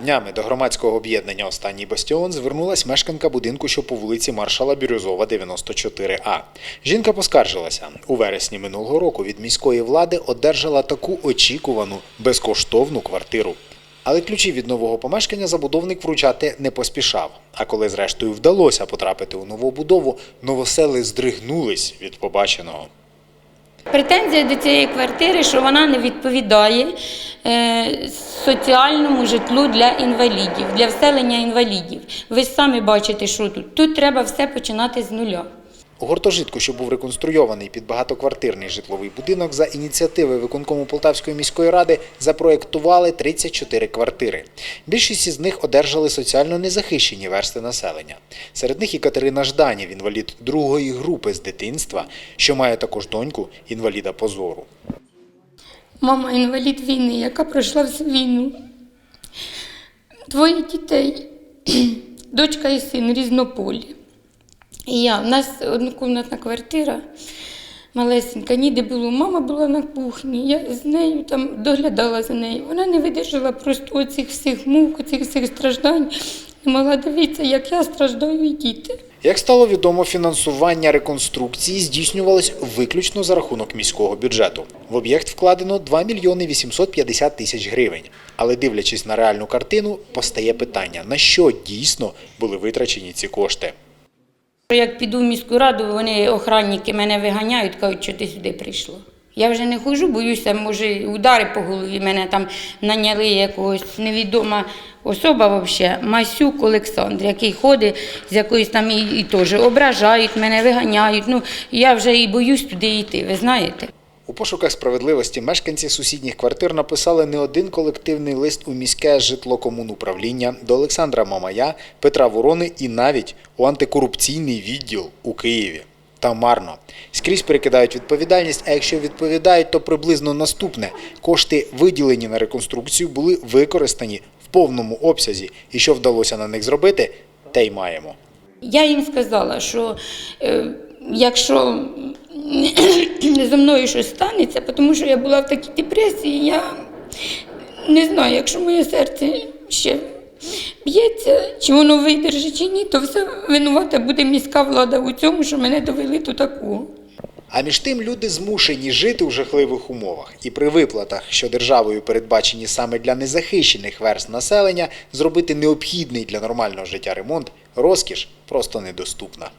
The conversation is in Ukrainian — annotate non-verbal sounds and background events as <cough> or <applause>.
Днями до громадського об'єднання Останній бастіон звернулась мешканка будинку, що по вулиці Маршала Бірюзова, 94А. Жінка поскаржилася. У вересні минулого року від міської влади одержала таку очікувану безкоштовну квартиру. Але ключі від нового помешкання забудовник вручати не поспішав. А коли зрештою вдалося потрапити у нову будову, новосели здригнулись від побаченого. Претензія до цієї квартири, що вона не відповідає е, соціальному житлу для інвалідів, для вселення інвалідів. Ви ж самі бачите, що тут. Тут треба все починати з нуля. У гуртожитку, що був реконструйований під багатоквартирний житловий будинок, за ініціативи виконкому Полтавської міської ради запроєктували 34 квартири. Більшість із них одержали соціально незахищені версти населення. Серед них і Катерина Жданів, інвалід другої групи з дитинства, що має також доньку інваліда по зору. Мама інвалід війни, яка пройшла всю війну. Двоє дітей, <clears throat> дочка і син різнополі. І я. У нас однокімнатна квартира, малесенька, ніде було. Мама була на кухні, я з нею там доглядала за нею. Вона не видержала просто оцих всіх мук, оцих всіх страждань. Не могла дивитися, як я страждаю і діти. Як стало відомо, фінансування реконструкції здійснювалось виключно за рахунок міського бюджету. В об'єкт вкладено 2 мільйони 850 тисяч гривень. Але дивлячись на реальну картину, постає питання, на що дійсно були витрачені ці кошти. Як піду в міську раду, вони охранники мене виганяють, кажуть, що ти сюди прийшла. Я вже не ходжу, боюся, може, удари по голові мене там наняли якогось невідома особа взагалі, Масюк Олександр, який ходить з якоїсь там і, і теж ображають мене, виганяють. Ну, я вже і боюсь туди йти, ви знаєте. У пошуках справедливості мешканці сусідніх квартир написали не один колективний лист у міське житлокомунуправління до Олександра Мамая, Петра Ворони і навіть у антикорупційний відділ у Києві. Та марно. Скрізь перекидають відповідальність, а якщо відповідають, то приблизно наступне. Кошти, виділені на реконструкцію, були використані в повному обсязі. І що вдалося на них зробити, те й маємо. Я їм сказала, що е, якщо <coughs> зі мною щось станеться, тому що я була в такій депресії, я не знаю, якщо моє серце ще б'ється, чи воно видержить, чи ні, то все винувата буде міська влада у цьому, що мене довели до такого. А між тим люди змушені жити у жахливих умовах, і при виплатах, що державою передбачені саме для незахищених верст населення, зробити необхідний для нормального життя ремонт розкіш просто недоступна.